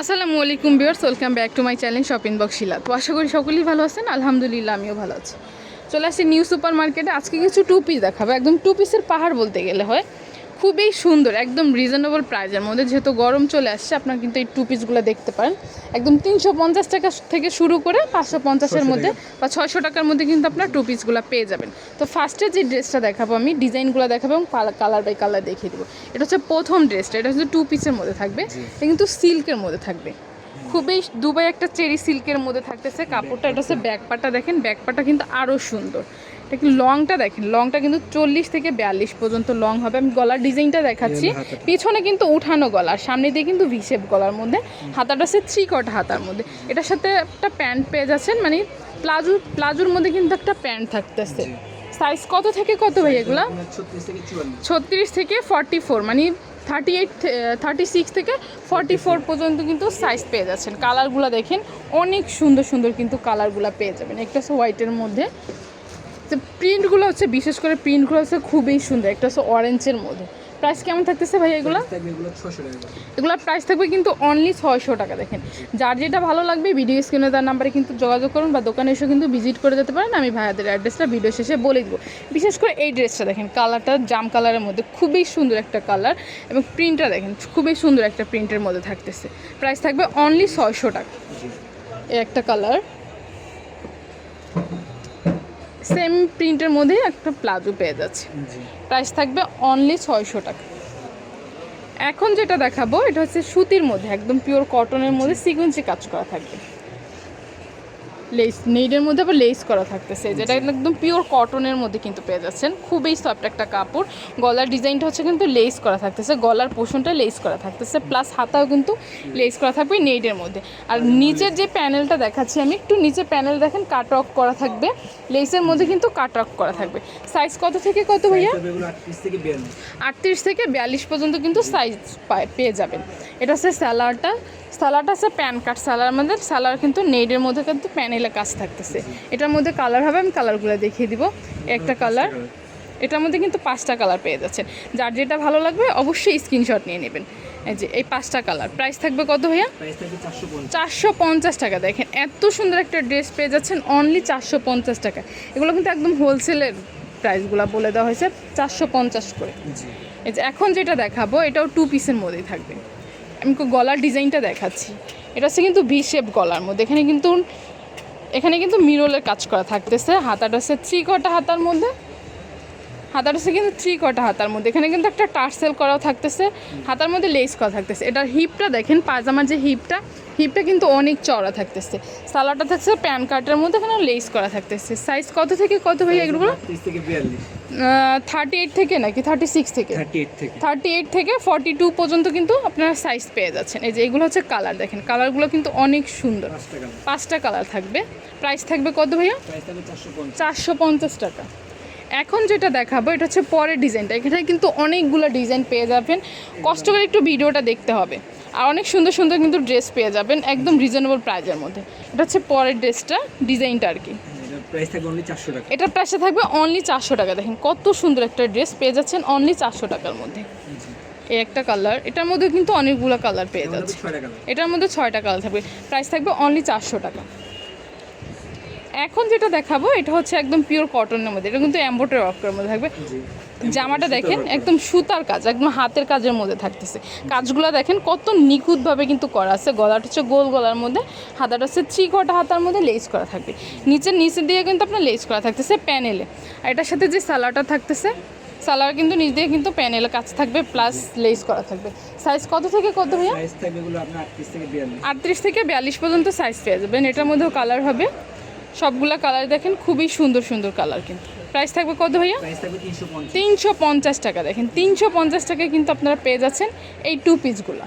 আসসালামু আলাইকুম বিয়ার্স welcome back to my channel shopping box Shila. তো আশা করি সকলেই ভালো আছেন, আলহামদুলিল্লাহ আমিও ভালো আছি। চলে আসছি নিউ সুপার মার্কেটে আজকে কিছু টু পিস দেখাবো, একদম টু পিসের পাহাড় বলতে গেলে হয়। খুবই সুন্দর একদম রিজনেবল প্রাইজের মধ্যে। যেহেতু গরম চলে আসছে আপনার কিন্তু এই টু পিসগুলো দেখতে পারেন। একদম তিনশো পঞ্চাশ টাকা থেকে শুরু করে পাঁচশো পঞ্চাশের মধ্যে বা ছয়শো টাকার মধ্যে কিন্তু আপনার টু পিসগুলো পেয়ে যাবেন। তো ফার্স্টে যে ড্রেসটা দেখাবো আমি ডিজাইনগুলো দেখাবো এবং কালার বাই কালার দেখিয়ে দেবো। এটা হচ্ছে প্রথম ড্রেসটা এটা হচ্ছে টু পিসের মধ্যে থাকবে। এটা কিন্তু সিল্কের মধ্যে থাকবে। খুবই দুবাই একটা চেরি সিল্কের মধ্যে থাকতেছে। কাপড়টা এটা হচ্ছে ব্যাকপাটা দেখেন ব্যাকপাটা কিন্তু আরও সুন্দর। এটা কি লংটা দেখেন? লংটা কিন্তু চল্লিশ থেকে বিয়াল্লিশ পর্যন্ত লং হবে। আমি গলার ডিজাইনটা দেখাচ্ছি। পিছনে কিন্তু উঠানো গলা সামনে দিয়ে কিন্তু ভিসেপ গলার মধ্যে। হাতাটা হচ্ছে থ্রি কটা হাতার মধ্যে। এটার সাথে একটা প্যান্ট পেয়ে যাচ্ছেন মানে প্লাজো প্লাজোর মধ্যে কিন্তু একটা প্যান্ট থাকতেছে। সাইজ কত থেকে কত ভাই এগুলা? ছত্রিশ থেকে চুয়ান্ন। ছত্রিশ থেকে ফর্টি ফোর মানে থার্টি এইট থার্টি সিক্স থেকে ফর্টি ফোর পর্যন্ত কিন্তু সাইজ পেয়ে যাচ্ছেন। কালারগুলো দেখেন অনেক সুন্দর সুন্দর কিন্তু কালারগুলো পেয়ে যাবেন। একটা হচ্ছে হোয়াইটের মধ্যে। প্রিন্টগুলো হচ্ছে বিশেষ করে প্রিন্টগুলো হচ্ছে খুবই সুন্দর। একটা হচ্ছে অরেঞ্জের মধ্যে। প্রাইস কেমন থাকতেছে ভাই এগুলো? এগুলো প্রাইস থাকবে কিন্তু অনলি ছয়শো টাকা দেখেন। যার যেটা ভালো লাগবে ভিডিও স্ক্রিনে তার নাম্বারে কিন্তু যোগাযোগ করুন বা দোকানে এসে কিন্তু ভিজিট করে যেতে পারেন। আমি ভাইয়াদের অ্যাড্রেসটা ভিডিও শেষে বলে দিব। বিশেষ করে এই ড্রেসটা দেখেন কালারটা জাম কালারের মধ্যে খুবই সুন্দর একটা কালার এবং প্রিন্টটা দেখেন খুবই সুন্দর একটা প্রিন্টের মধ্যে থাকতেছে। প্রাইস থাকবে অনলি ছয়শো টাকা। একটা কালার সেম প্রিন্টের মধ্যে একটা প্লাজো পেয়ে যাচ্ছে। প্রাইস থাকবে অনলি ছয়শো টাকা। এখন যেটা দেখাবো এটা হচ্ছে সুতির মধ্যে একদম পিওর কটনের মধ্যে সিকুয়েন্সি কাজ করা থাকবে। লেস নেইডের মধ্যে আবার লেস করা থাকতেছে যেটা একদম পিওর কটনের মধ্যে কিন্তু পেয়ে যাচ্ছেন। খুবই সফট একটা কাপড়। গলার ডিজাইনটা হচ্ছে কিন্তু লেস করা থাকতেছে গলার পোষণটা লেস করা থাকতেছে প্লাস হাতাও কিন্তু লেস করা থাকবে নেইডের মধ্যে। আর নিচের যে প্যানেলটা দেখাচ্ছি আমি একটু নিচে প্যানেল দেখেন কাট অফ করা থাকবে। লেসের মধ্যে কিন্তু কাট অফ করা থাকবে। সাইজ কত থেকে কত ভাইয়া? আটত্রিশ থেকে বিয়াল্লিশ। আটত্রিশ থেকে বিয়াল্লিশ পর্যন্ত কিন্তু সাইজ পেয়ে যাবেন। এটা হচ্ছে স্যালাডটা স্যালাডটা আছে প্যান কাট সালার মধ্যে সালার কিন্তু নেডের মধ্যে কিন্তু প্যানেলে কাজ থাকতেছে। এটার মধ্যে কালার হবে আমি কালারগুলো দেখিয়ে দিব। একটা কালার এটার মধ্যে কিন্তু পাঁচটা কালার পেয়ে যাচ্ছেন। যার যেটা ভালো লাগবে অবশ্যই স্ক্রিনশট নিয়ে নেবেন। এই যে এই পাঁচটা কালার প্রাইস থাকবে কত ভাইয়া? চারশো পঞ্চাশ। টাকা দেখেন। এত সুন্দর একটা ড্রেস পেয়ে যাচ্ছেন অনলি চারশো পঞ্চাশ টাকা। এগুলো কিন্তু একদম হোলসেলের প্রাইসগুলো বলে দেওয়া হয়েছে চারশো পঞ্চাশ করে। এই যে এখন যেটা দেখাবো এটাও টু পিসের মধ্যেই থাকবে। আমি গলার ডিজাইনটা দেখাচ্ছি। এটা হচ্ছে কিন্তু ভি শেপ গলার মধ্যে। এখানে কিন্তু এখানে কিন্তু মিরলের কাজ করা থাকতেছে। হাতাটা হচ্ছে থ্রি কটা হাতার মধ্যে। হাতাটা হচ্ছে কিন্তু থ্রি কটা হাতার মধ্যে। এখানে কিন্তু একটা টার্সেল করাও থাকতেছে। হাতার মধ্যে লেস করা থাকতেছে। এটার হিপটা দেখেন পাজামার যে হিপটা হিপটা কিন্তু অনেক চড়া থাকতেছে। সালাডটা থাকছে প্যান কার্টের মধ্যে এখানে লেস করা থাকতেছে। সাইজ কত থেকে কত ভাই এগুলো? থার্টি এইট থেকে নাকি থার্টি সিক্স থেকে থার্টি এইট থেকে? থার্টি এইট থেকে ফর্টি টু পর্যন্ত কিন্তু আপনারা সাইজ পেয়ে যাচ্ছেন। এই যে এগুলো হচ্ছে কালার দেখেন। কালারগুলো কিন্তু অনেক সুন্দর। পাঁচটা কালার থাকবে। প্রাইস থাকবে কত ভাইয়া? চারশো পঞ্চাশ। চারশো পঞ্চাশ টাকা। এখন যেটা দেখাবো এটা হচ্ছে পরের ডিজাইনটা এখানে কিন্তু অনেকগুলো ডিজাইন পেয়ে যাবেন। কষ্ট করে একটু ভিডিওটা দেখতে হবে। আর অনেক সুন্দর সুন্দর কিন্তু ড্রেস পেয়ে যাবেন একদম রিজনেবল প্রাইজের মধ্যে। এটা হচ্ছে পরের ড্রেসটা ডিজাইনটা আর কি। এটার প্রাইসটা থাকবে অনলি চারশো টাকা। দেখেন কত সুন্দর একটা ড্রেস পেয়ে যাচ্ছেন অনলি চারশো টাকার মধ্যে। এই একটা কালার এটার মধ্যে কিন্তু অনেকগুলো কালার পেয়ে যাচ্ছে। এটার মধ্যে ছয়টা কালার থাকবে। প্রাইস থাকবে অনলি চারশো টাকা। এখন যেটা দেখাবো এটা হচ্ছে একদম পিওর কটনের মধ্যে। এটা কিন্তু অ্যাম্বোটার ওয়ার্কের মধ্যে থাকবে। জামাটা দেখেন একদম সুতার কাজ একদম হাতের কাজের মধ্যে থাকতেছে। কাজগুলো দেখেন কত নিখুঁতভাবে কিন্তু করা আছে। গলাটা হচ্ছে গোল গলার মধ্যে হাতাটা হচ্ছে থ্রি কটা হাতার মধ্যে লেস করা থাকবে। নিচের নিচে দিয়ে কিন্তু আপনার লেস করা থাকতেছে প্যানেলে আর এটার সাথে যে সালাটা থাকতেছে সালার কিন্তু নিচ দিয়ে কিন্তু প্যানেলে কাজ থাকবে প্লাস লেস করা থাকবে। সাইজ কত থেকে কত ভাইয়া? বিয়াল্লিশ। আটত্রিশ থেকে বিয়াল্লিশ পর্যন্ত সাইজ পেয়ে যাবেন। এটার মধ্যেও কালার হবে। সবগুলা কালার দেখেন খুবই সুন্দর সুন্দর কালার কিন্তু। প্রাইস থাকবে কত ভাইয়া? তিনশো পঞ্চাশ। টাকা দেখেন। তিনশো পঞ্চাশ টাকায় কিন্তু আপনারা পেয়ে যাচ্ছেন এই টু পিসগুলো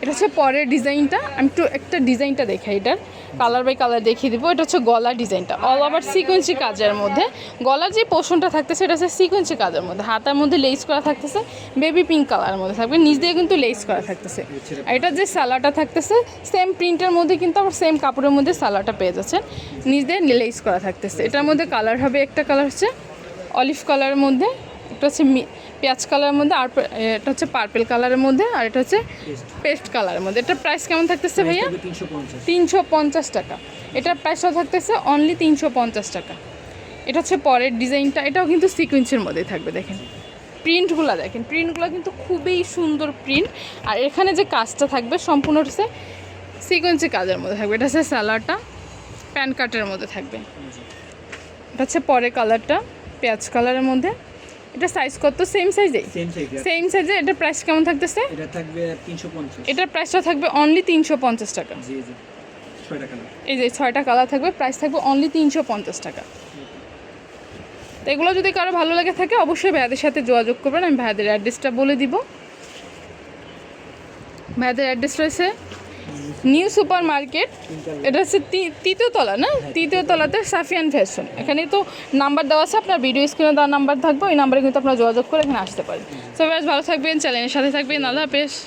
এটা হচ্ছে পরের ডিজাইনটা। আমি একটু একটা ডিজাইনটা দেখাই এটার। কালার বাই কালার দেখিয়ে দিব। এটা হচ্ছে গলা ডিজাইনটা। অল ওভার সিকোয়েন্সি কাজের মধ্যে। গলার যে পোর্শনটা থাকতেছে, এটা হচ্ছে সিকোয়েন্সি কাজের মধ্যে। হাতার মধ্যে লেস করা থাকতেছে বেবি পিঙ্ক কালারের মধ্যে থাকবে। নিজ দিয়ে কিন্তু লেস করা থাকতেছে। আর এটা যে সালাটা থাকতেছে সেম প্রিন্টের মধ্যে কিন্তু আবার সেম কাপড়ের মধ্যে সালাটা পেয়ে যাচ্ছেন। নিচ দিয়ে লেস করা থাকতেছে। এটার মধ্যে কালার হবে একটা কালার হচ্ছে অলিভ কালারের মধ্যে, একটা হচ্ছে পেঁয়াজ কালারের মধ্যে আর এটা হচ্ছে পার্পেল কালারের মধ্যে আর এটা হচ্ছে পেস্ট কালারের মধ্যে। এটার প্রাইস কেমন থাকতেছে ভাইয়া? তিনশো পঞ্চাশ। টাকা। এটার প্রাইসটা থাকতেছে অনলি তিনশো পঞ্চাশ টাকা। এটা হচ্ছে পরের ডিজাইনটা। এটাও কিন্তু সিকুয়েন্সের মধ্যে থাকবে দেখেন। প্রিন্টগুলো দেখেন। প্রিন্টগুলো কিন্তু খুবই সুন্দর প্রিন্ট আর এখানে যে কাজটা থাকবে সম্পূর্ণ হচ্ছে সিকোয়েন্সি কাজের মধ্যে থাকবে। এটা হচ্ছে স্যালাডটা প্যান কাটের মধ্যে থাকবে। এটা হচ্ছে পরের কালারটা পেঁয়াজ কালারের মধ্যে। এটা সাইজ কত? সেম সাইজে সেম সাইজ এটার প্রাইস কেমন থাকতেছে? এটা থাকবে তিনশো পঞ্চাশ। এটার প্রাইসটা থাকবে অনলি তিনশো পঞ্চাশ টাকা। জি জি। ছয়টা কালার এই যে ছয়টা কালার থাকবে প্রাইস থাকবে অনলি তিনশো পঞ্চাশ টাকা। তো এগুলো যদি কারও ভালো লাগে থাকে অবশ্যই ভাইয়াদের সাথে যোগাযোগ করবেন। আমি ভাইয়াদের অ্যাড্রেসটা বলে দিব। ভাইয়াদের অ্যাড্রেস রয়েছে নিউ সুপার মার্কেট এটা হচ্ছে তি- তৃতীয় তলা না? তৃতীয়তলাতে সাফিয়ান ফ্যাশন। এখানে তো নাম্বার দেওয়া আছে আপনার ভিডিও স্ক্রিনে দেওয়া নাম্বার থাকবে ওই নাম্বারে কিন্তু আপনারা যোগাযোগ করে এখানে আসতে পারেন। সবাই ভালো থাকবেন চ্যানেলের সাথে থাকবেন আল্লাহ হাফেজ।